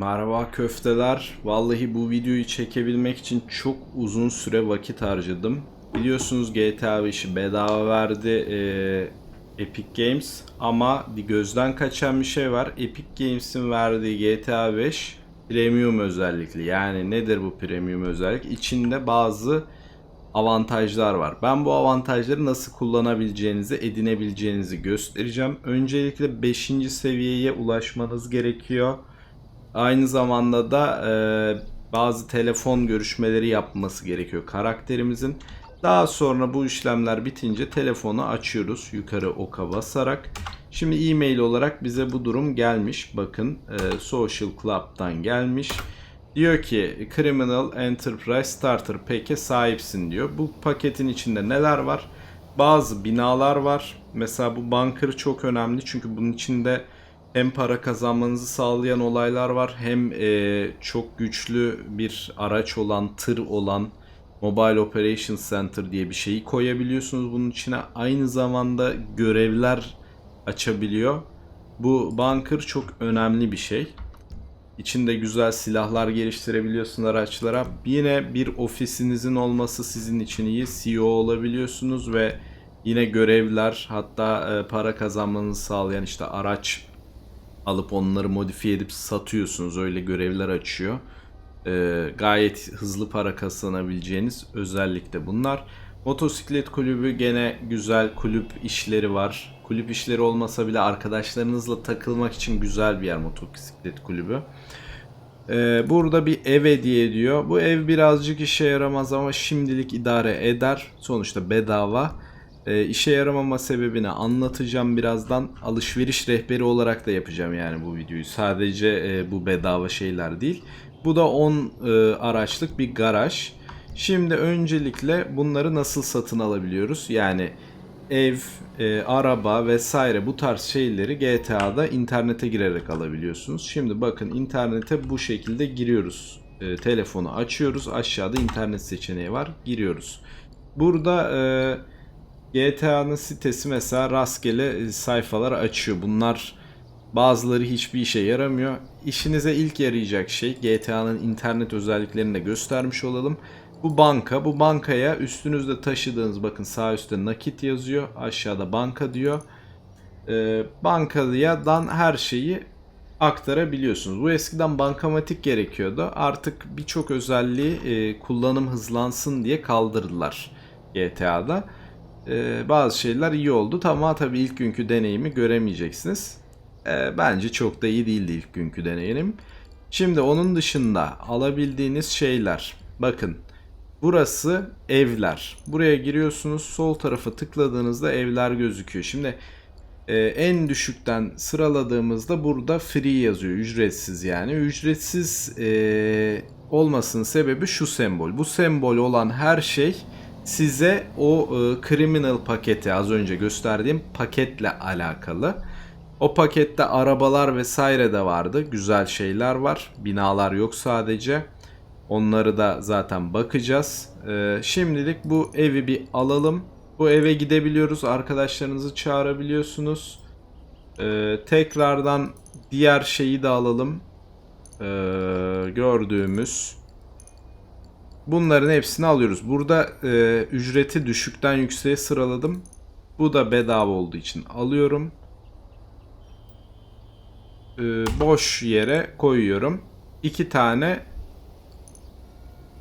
Merhaba köfteler. Vallahi bu videoyu çekebilmek için çok uzun süre vakit harcadım. Biliyorsunuz GTA 5'i bedava verdi eee, Epic Games ama gözden kaçan bir şey var. Epic Games'in verdiği GTA 5 premium özellikli. Yani nedir bu premium özellik? İçinde bazı avantajlar var. Ben bu avantajları nasıl kullanabileceğinizi, edinebileceğinizi göstereceğim. Öncelikle 5. seviyeye ulaşmanız gerekiyor. Aynı zamanda da e, bazı telefon görüşmeleri yapması gerekiyor karakterimizin. Daha sonra bu işlemler bitince telefonu açıyoruz yukarı oka basarak. Şimdi e-mail olarak bize bu durum gelmiş. Bakın e, Social Club'dan gelmiş. Diyor ki Criminal Enterprise Starter Pack'e sahipsin diyor. Bu paketin içinde neler var? Bazı binalar var. Mesela bu bunker çok önemli çünkü bunun içinde hem para kazanmanızı sağlayan olaylar var hem e, çok güçlü bir araç olan, tır olan Mobile Operations Center diye bir şeyi koyabiliyorsunuz bunun içine. Aynı zamanda görevler açabiliyor. Bu bunker çok önemli bir şey. İçinde güzel silahlar geliştirebiliyorsun araçlara. Yine bir ofisinizin olması sizin için iyi. CEO olabiliyorsunuz ve yine görevler hatta e, para kazanmanızı sağlayan işte araç alıp onları modifiye edip satıyorsunuz. Öyle görevler açıyor. Ee, gayet hızlı para kazanabileceğiniz özellikle bunlar. Motosiklet kulübü gene güzel kulüp işleri var. Kulüp işleri olmasa bile arkadaşlarınızla takılmak için güzel bir yer motosiklet kulübü. Ee, burada bir ev hediye ediyor. Bu ev birazcık işe yaramaz ama şimdilik idare eder. Sonuçta bedava. Ee, işe yaramama sebebini anlatacağım birazdan. Alışveriş rehberi olarak da yapacağım yani bu videoyu. Sadece e, bu bedava şeyler değil. Bu da 10 e, araçlık bir garaj. Şimdi öncelikle bunları nasıl satın alabiliyoruz? Yani ev, e, araba vesaire bu tarz şeyleri GTA'da internete girerek alabiliyorsunuz. Şimdi bakın internete bu şekilde giriyoruz. E, telefonu açıyoruz. Aşağıda internet seçeneği var. Giriyoruz. Burada e, GTA'nın sitesi mesela rastgele e, sayfalar açıyor. Bunlar bazıları hiçbir işe yaramıyor. İşinize ilk yarayacak şey GTA'nın internet özelliklerini de göstermiş olalım. Bu banka. Bu bankaya üstünüzde taşıdığınız bakın sağ üstte nakit yazıyor. Aşağıda banka diyor. Ee, bankadan her şeyi aktarabiliyorsunuz. Bu eskiden bankamatik gerekiyordu. Artık birçok özelliği e, kullanım hızlansın diye kaldırdılar GTA'da. Ee, bazı şeyler iyi oldu. Ama tabii ilk günkü deneyimi göremeyeceksiniz. Ee, bence çok da iyi değildi ilk günkü deneyim. Şimdi onun dışında alabildiğiniz şeyler. Bakın burası evler. Buraya giriyorsunuz sol tarafa tıkladığınızda evler gözüküyor. Şimdi e, en düşükten sıraladığımızda burada free yazıyor. Ücretsiz yani. Ücretsiz e, olmasının sebebi şu sembol. Bu sembol olan her şey size o e, criminal paketi az önce gösterdiğim paketle alakalı. O pakette arabalar vesaire de vardı. Güzel şeyler var. Binalar yok sadece. Onları da zaten bakacağız. Ee, şimdilik bu evi bir alalım. Bu eve gidebiliyoruz. Arkadaşlarınızı çağırabiliyorsunuz. Ee, tekrardan diğer şeyi de alalım. Ee, gördüğümüz. Bunların hepsini alıyoruz. Burada e, ücreti düşükten yükseğe sıraladım. Bu da bedava olduğu için alıyorum e, boş yere koyuyorum. İki tane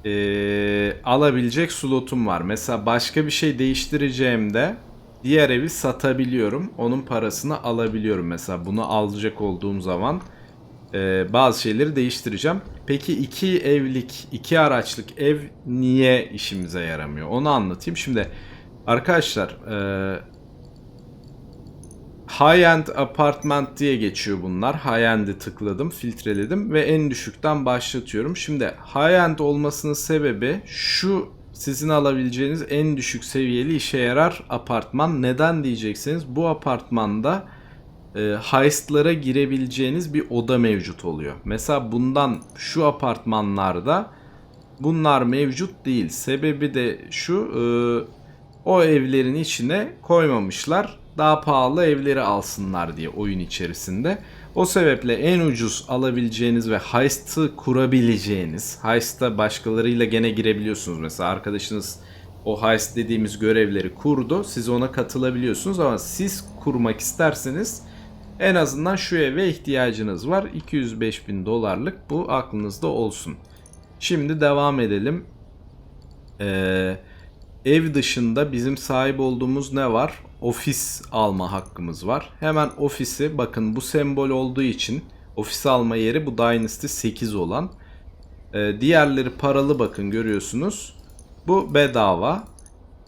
e, alabilecek slotum var. Mesela başka bir şey değiştireceğimde diğer evi satabiliyorum. Onun parasını alabiliyorum. Mesela bunu alacak olduğum zaman e, bazı şeyleri değiştireceğim. Peki iki evlik, iki araçlık ev niye işimize yaramıyor? Onu anlatayım. Şimdi arkadaşlar e, High-end apartment diye geçiyor bunlar. High-end'i tıkladım, filtreledim ve en düşükten başlatıyorum. Şimdi high-end olmasının sebebi şu sizin alabileceğiniz en düşük seviyeli işe yarar apartman. Neden diyeceksiniz? Bu apartmanda e, heist'lara girebileceğiniz bir oda mevcut oluyor. Mesela bundan şu apartmanlarda bunlar mevcut değil. Sebebi de şu e, o evlerin içine koymamışlar. daha pahalı evleri alsınlar diye oyun içerisinde. O sebeple en ucuz alabileceğiniz ve heist'ı kurabileceğiniz, heist'a başkalarıyla gene girebiliyorsunuz. Mesela arkadaşınız o heist dediğimiz görevleri kurdu. Siz ona katılabiliyorsunuz ama siz kurmak isterseniz en azından şu eve ihtiyacınız var. 205 bin dolarlık bu aklınızda olsun. Şimdi devam edelim. Ee, ev dışında bizim sahip olduğumuz ne var? Ofis alma hakkımız var. Hemen ofisi bakın bu sembol olduğu için ofis alma yeri bu Dynasty 8 olan. Ee, diğerleri paralı bakın görüyorsunuz. Bu bedava.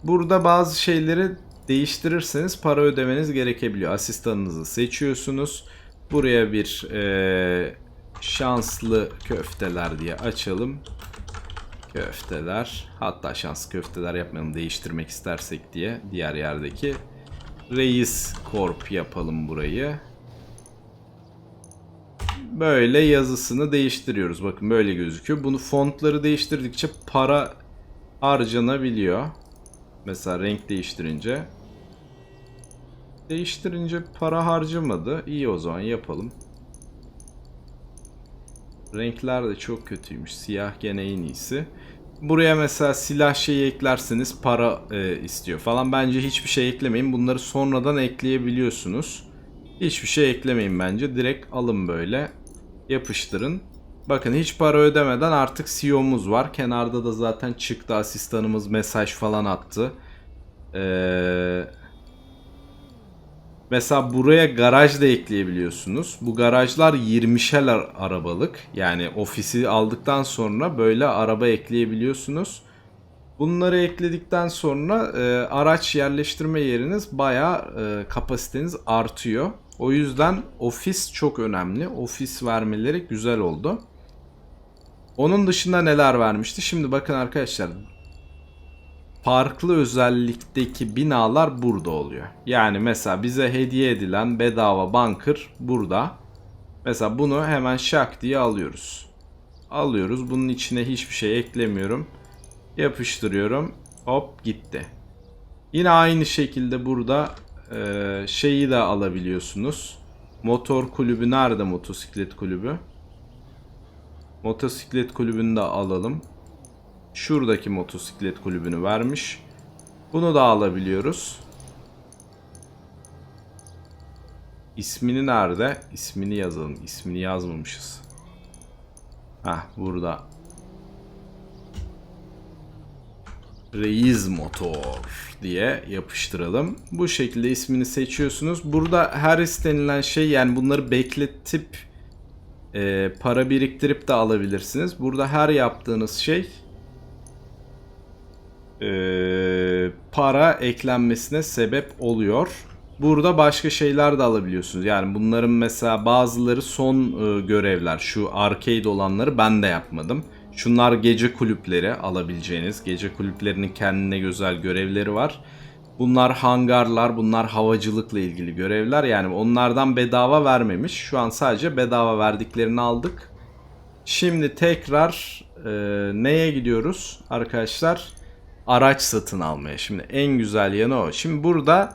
Burada bazı şeyleri değiştirirseniz para ödemeniz gerekebiliyor. Asistanınızı seçiyorsunuz. Buraya bir eee, şanslı köfteler diye açalım. Köfteler. Hatta şanslı köfteler yapmayalım değiştirmek istersek diye diğer yerdeki. Reis Corp yapalım burayı. Böyle yazısını değiştiriyoruz. Bakın böyle gözüküyor. Bunu fontları değiştirdikçe para harcanabiliyor. Mesela renk değiştirince. Değiştirince para harcamadı. İyi o zaman yapalım. Renkler de çok kötüymüş. Siyah gene en iyisi. Buraya mesela silah şeyi eklerseniz para e, istiyor falan. Bence hiçbir şey eklemeyin. Bunları sonradan ekleyebiliyorsunuz. Hiçbir şey eklemeyin bence. Direkt alın böyle. Yapıştırın. Bakın hiç para ödemeden artık CEO'muz var. Kenarda da zaten çıktı asistanımız mesaj falan attı. Ee, mesela buraya garaj da ekleyebiliyorsunuz. Bu garajlar 20'şer ar- arabalık. Yani ofisi aldıktan sonra böyle araba ekleyebiliyorsunuz. Bunları ekledikten sonra e, araç yerleştirme yeriniz bayağı e, kapasiteniz artıyor. O yüzden ofis çok önemli. Ofis vermeleri güzel oldu. Onun dışında neler vermişti? Şimdi bakın arkadaşlar. Farklı özellikteki binalar burada oluyor. Yani mesela bize hediye edilen bedava bunker burada. Mesela bunu hemen şak diye alıyoruz. Alıyoruz. Bunun içine hiçbir şey eklemiyorum. Yapıştırıyorum. Hop gitti. Yine aynı şekilde burada e, şeyi de alabiliyorsunuz. Motor kulübü nerede motosiklet kulübü? Motosiklet kulübünü de alalım. Şuradaki motosiklet kulübünü vermiş. Bunu da alabiliyoruz. İsmini nerede? İsmini yazalım. İsmini yazmamışız. Heh burada. Reis Motor diye yapıştıralım. Bu şekilde ismini seçiyorsunuz. Burada her istenilen şey yani bunları bekletip e, para biriktirip de alabilirsiniz. Burada her yaptığınız şey e, para eklenmesine sebep oluyor. Burada başka şeyler de alabiliyorsunuz. Yani bunların mesela bazıları son e, görevler. Şu arcade olanları ben de yapmadım. Şunlar gece kulüpleri alabileceğiniz. Gece kulüplerinin kendine güzel görevleri var. Bunlar hangarlar, bunlar havacılıkla ilgili görevler. Yani onlardan bedava vermemiş. Şu an sadece bedava verdiklerini aldık. Şimdi tekrar e, neye gidiyoruz arkadaşlar? Araç satın almaya. Şimdi en güzel yanı o. Şimdi burada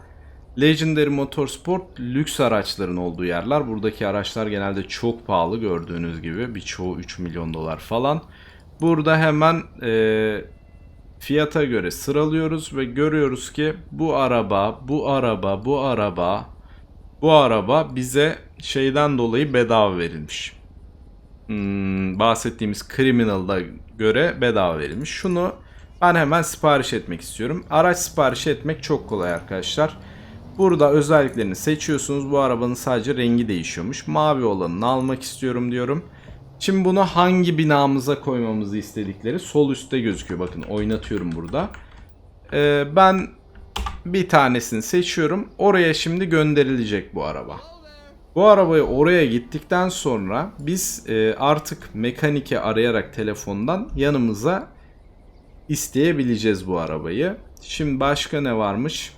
Legendary Motorsport lüks araçların olduğu yerler. Buradaki araçlar genelde çok pahalı gördüğünüz gibi. Birçoğu 3 milyon dolar falan. Burada hemen e, fiyata göre sıralıyoruz ve görüyoruz ki bu araba, bu araba, bu araba, bu araba bize şeyden dolayı bedava verilmiş. Hmm, bahsettiğimiz Criminal'da göre bedava verilmiş. Şunu ben hemen sipariş etmek istiyorum. Araç sipariş etmek çok kolay arkadaşlar. Burada özelliklerini seçiyorsunuz. Bu arabanın sadece rengi değişiyormuş. Mavi olanını almak istiyorum diyorum. Şimdi bunu hangi binamıza koymamızı istedikleri sol üstte gözüküyor. Bakın oynatıyorum burada. Ee, ben bir tanesini seçiyorum. Oraya şimdi gönderilecek bu araba. Bu arabayı oraya gittikten sonra biz e, artık mekanike arayarak telefondan yanımıza isteyebileceğiz bu arabayı. Şimdi başka ne varmış?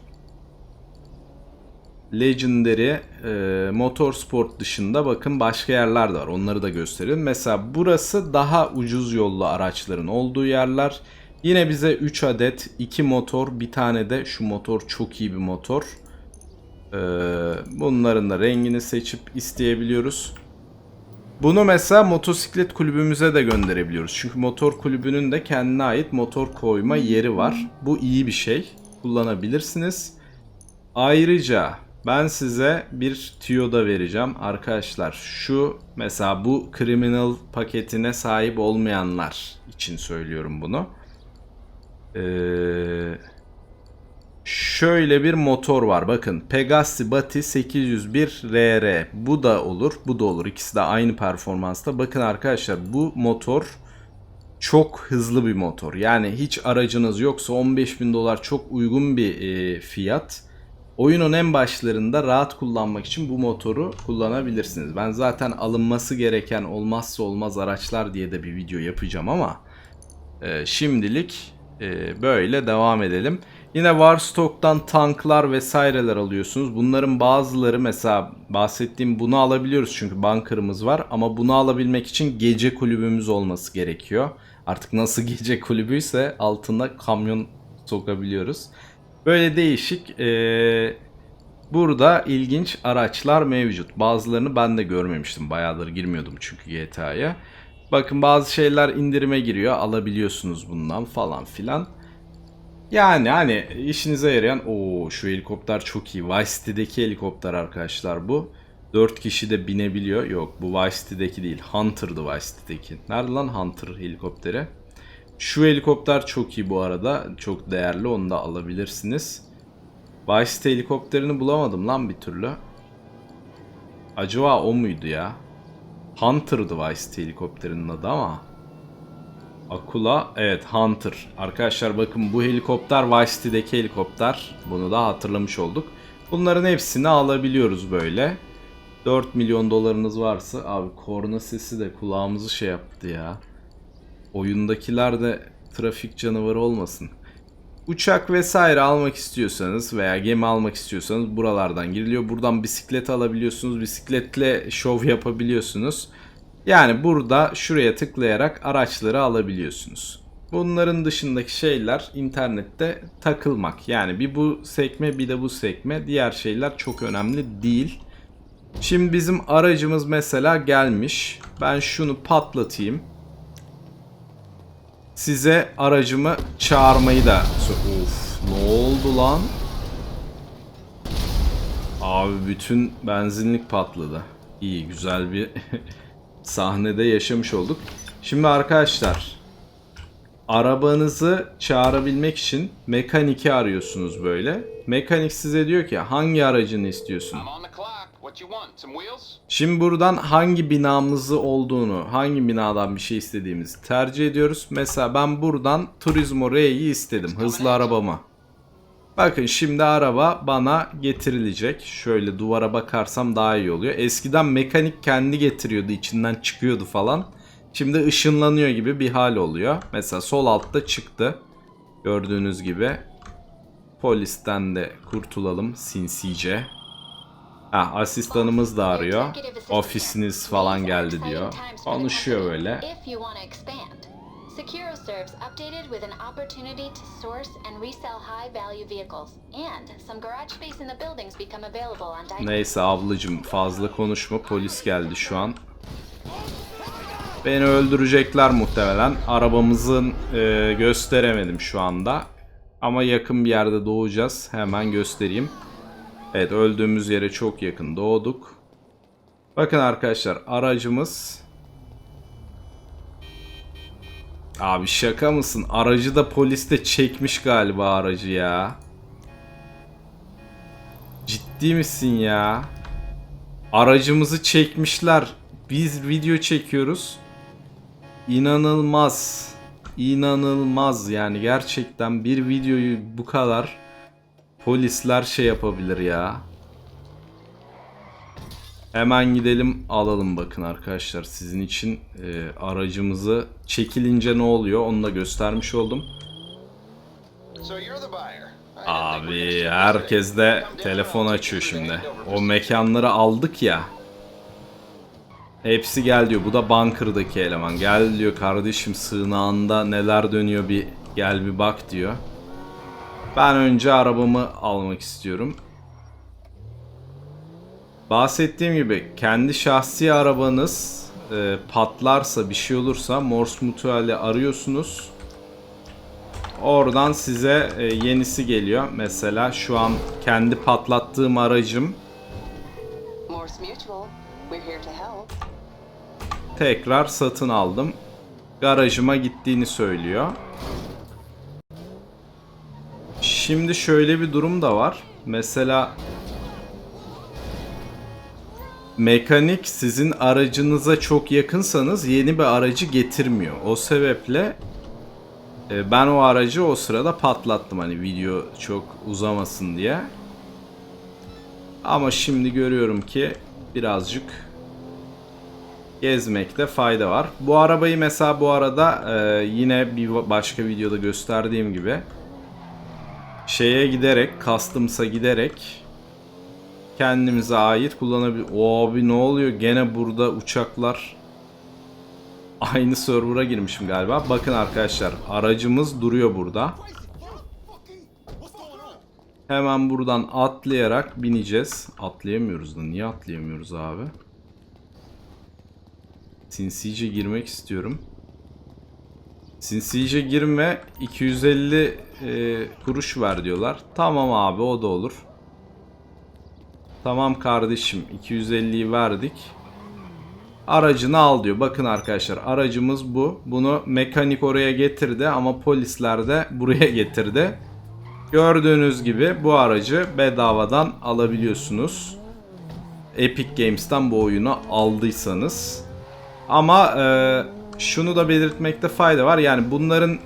Legendary e, Motorsport dışında bakın başka yerler de var. Onları da gösterelim. Mesela burası daha ucuz yollu araçların olduğu yerler. Yine bize 3 adet 2 motor bir tane de şu motor çok iyi bir motor. Ee, bunların da rengini seçip isteyebiliyoruz. Bunu mesela motosiklet kulübümüze de gönderebiliyoruz. Çünkü motor kulübünün de kendine ait motor koyma yeri var. Bu iyi bir şey. Kullanabilirsiniz. Ayrıca ben size bir tüyo da vereceğim. Arkadaşlar şu mesela bu criminal paketine sahip olmayanlar için söylüyorum bunu. Eee Şöyle bir motor var bakın. Pegasi Bati 801 RR. Bu da olur, bu da olur. İkisi de aynı performansta. Bakın arkadaşlar bu motor çok hızlı bir motor. Yani hiç aracınız yoksa 15 bin dolar çok uygun bir e, fiyat. Oyunun en başlarında rahat kullanmak için bu motoru kullanabilirsiniz. Ben zaten alınması gereken olmazsa olmaz araçlar diye de bir video yapacağım ama e, şimdilik e, böyle devam edelim. Yine Warstock'tan tanklar vesaireler alıyorsunuz. Bunların bazıları mesela bahsettiğim bunu alabiliyoruz çünkü bunker'ımız var. Ama bunu alabilmek için gece kulübümüz olması gerekiyor. Artık nasıl gece kulübüyse altına kamyon sokabiliyoruz. Böyle değişik ee, burada ilginç araçlar mevcut. Bazılarını ben de görmemiştim. Bayağıdır girmiyordum çünkü GTA'ya. Bakın bazı şeyler indirime giriyor. Alabiliyorsunuz bundan falan filan. Yani hani işinize yarayan o şu helikopter çok iyi. Vice City'deki helikopter arkadaşlar bu. 4 kişi de binebiliyor. Yok bu Vice City'deki değil. Hunter'dı Vice City'deki. Nerede lan Hunter helikopteri? Şu helikopter çok iyi bu arada. Çok değerli onu da alabilirsiniz. Vice City helikopterini bulamadım lan bir türlü. Acaba o muydu ya? Hunter'dı Vice City helikopterinin adı ama. Akula evet Hunter. Arkadaşlar bakın bu helikopter Vice City'deki helikopter. Bunu da hatırlamış olduk. Bunların hepsini alabiliyoruz böyle. 4 milyon dolarınız varsa abi korna sesi de kulağımızı şey yaptı ya. Oyundakiler de trafik canavarı olmasın. Uçak vesaire almak istiyorsanız veya gemi almak istiyorsanız buralardan giriliyor. Buradan bisiklet alabiliyorsunuz. Bisikletle şov yapabiliyorsunuz. Yani burada şuraya tıklayarak araçları alabiliyorsunuz. Bunların dışındaki şeyler internette takılmak. Yani bir bu sekme bir de bu sekme. Diğer şeyler çok önemli değil. Şimdi bizim aracımız mesela gelmiş. Ben şunu patlatayım. Size aracımı çağırmayı da... Of ne oldu lan? Abi bütün benzinlik patladı. İyi güzel bir sahnede yaşamış olduk. Şimdi arkadaşlar arabanızı çağırabilmek için mekaniki arıyorsunuz böyle. Mekanik size diyor ki hangi aracını istiyorsun? Şimdi buradan hangi binamızı olduğunu, hangi binadan bir şey istediğimizi tercih ediyoruz. Mesela ben buradan Turismo R'yi istedim. Hızlı arabamı. Bakın şimdi araba bana getirilecek. Şöyle duvara bakarsam daha iyi oluyor. Eskiden mekanik kendi getiriyordu, içinden çıkıyordu falan. Şimdi ışınlanıyor gibi bir hal oluyor. Mesela sol altta çıktı. Gördüğünüz gibi. Polisten de kurtulalım sinsice. Ha, asistanımız da arıyor. Ofisiniz falan geldi diyor. Konuşuyor böyle. If you want to expand. Securo serves updated with an opportunity to source and resell high value vehicles. And some garage space in the buildings become available on. Neyse ablacım fazla konuşma polis geldi şu an. Beni öldürecekler muhtemelen. Arabamızın e, gösteremedim şu anda. Ama yakın bir yerde doğacağız. Hemen göstereyim. Evet öldüğümüz yere çok yakın doğduk. Bakın arkadaşlar aracımız... Abi şaka mısın? Aracı da polis de çekmiş galiba aracı ya. Ciddi misin ya? Aracımızı çekmişler. Biz video çekiyoruz. İnanılmaz. İnanılmaz yani gerçekten bir videoyu bu kadar polisler şey yapabilir ya. Hemen gidelim alalım bakın arkadaşlar sizin için e, aracımızı çekilince ne oluyor onu da göstermiş oldum. Abi herkes de telefon açıyor şimdi. O mekanları aldık ya. Hepsi gel diyor. Bu da bunker'daki eleman. Gel diyor kardeşim sığınağında neler dönüyor bir gel bir bak diyor. Ben önce arabamı almak istiyorum. Bahsettiğim gibi kendi şahsi arabanız e, patlarsa bir şey olursa Morse Mutual'i arıyorsunuz. Oradan size e, yenisi geliyor. Mesela şu an kendi patlattığım aracım Morse Mutual, we're here to help. tekrar satın aldım. Garajıma gittiğini söylüyor. Şimdi şöyle bir durum da var. Mesela mekanik sizin aracınıza çok yakınsanız yeni bir aracı getirmiyor. O sebeple e, ben o aracı o sırada patlattım hani video çok uzamasın diye. Ama şimdi görüyorum ki birazcık gezmekte fayda var. Bu arabayı mesela bu arada e, yine bir başka videoda gösterdiğim gibi şeye giderek, Customs'a giderek kendimize ait kullanabilir. Abi ne oluyor? Gene burada uçaklar aynı server'a girmişim galiba. Bakın arkadaşlar aracımız duruyor burada. Hemen buradan atlayarak bineceğiz. Atlayamıyoruz da niye atlayamıyoruz abi? Sinsice girmek istiyorum. Sinsice girme 250 e, kuruş ver diyorlar. Tamam abi o da olur. Tamam kardeşim 250'yi verdik. Aracını al diyor. Bakın arkadaşlar aracımız bu. Bunu mekanik oraya getirdi ama polisler de buraya getirdi. Gördüğünüz gibi bu aracı bedavadan alabiliyorsunuz. Epic Games'ten bu oyunu aldıysanız. Ama e, şunu da belirtmekte fayda var. Yani bunların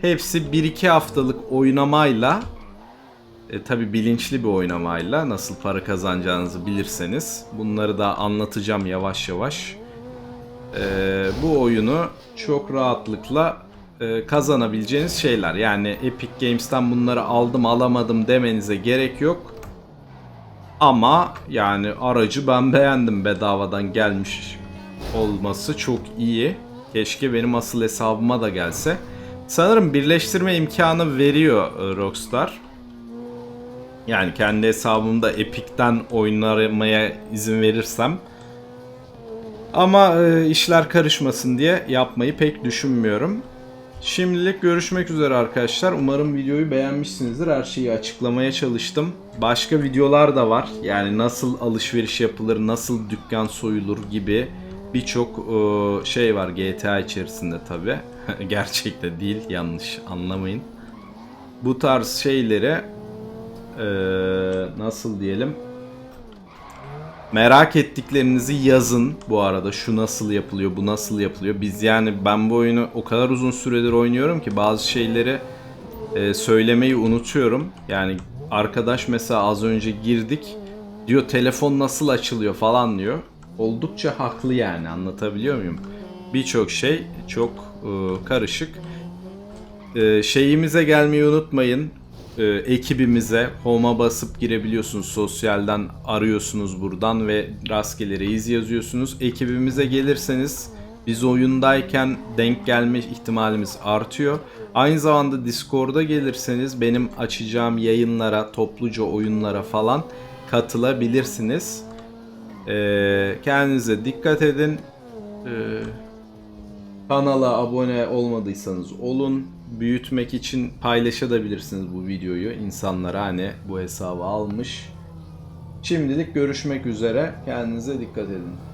hepsi 1-2 haftalık oynamayla e, tabi bilinçli bir oynamayla nasıl para kazanacağınızı bilirseniz bunları da anlatacağım yavaş yavaş. E, bu oyunu çok rahatlıkla e, kazanabileceğiniz şeyler. Yani Epic Games'ten bunları aldım alamadım demenize gerek yok. Ama yani aracı ben beğendim bedavadan gelmiş olması çok iyi. Keşke benim asıl hesabıma da gelse. Sanırım birleştirme imkanı veriyor e, Rockstar. Yani kendi hesabımda Epic'ten oynamaya izin verirsem. Ama e, işler karışmasın diye yapmayı pek düşünmüyorum. Şimdilik görüşmek üzere arkadaşlar. Umarım videoyu beğenmişsinizdir. Her şeyi açıklamaya çalıştım. Başka videolar da var. Yani nasıl alışveriş yapılır, nasıl dükkan soyulur gibi birçok e, şey var GTA içerisinde tabi. Gerçekte değil, yanlış anlamayın. Bu tarz şeyleri e, nasıl diyelim merak ettiklerinizi yazın bu arada. Şu nasıl yapılıyor, bu nasıl yapılıyor. Biz yani ben bu oyunu o kadar uzun süredir oynuyorum ki bazı şeyleri e, söylemeyi unutuyorum. Yani arkadaş mesela az önce girdik diyor telefon nasıl açılıyor falan diyor. Oldukça haklı yani anlatabiliyor muyum? Birçok şey çok e, karışık. E, şeyimize gelmeyi unutmayın. E, ekibimize home'a basıp girebiliyorsunuz. Sosyalden arıyorsunuz buradan ve rastgele reis yazıyorsunuz. Ekibimize gelirseniz biz oyundayken denk gelme ihtimalimiz artıyor. Aynı zamanda Discord'a gelirseniz benim açacağım yayınlara, topluca oyunlara falan katılabilirsiniz. Ee, kendinize dikkat edin. Ee, kanala abone olmadıysanız olun. Büyütmek için paylaşabilirsiniz bu videoyu insanlara hani bu hesabı almış. Şimdilik görüşmek üzere. Kendinize dikkat edin.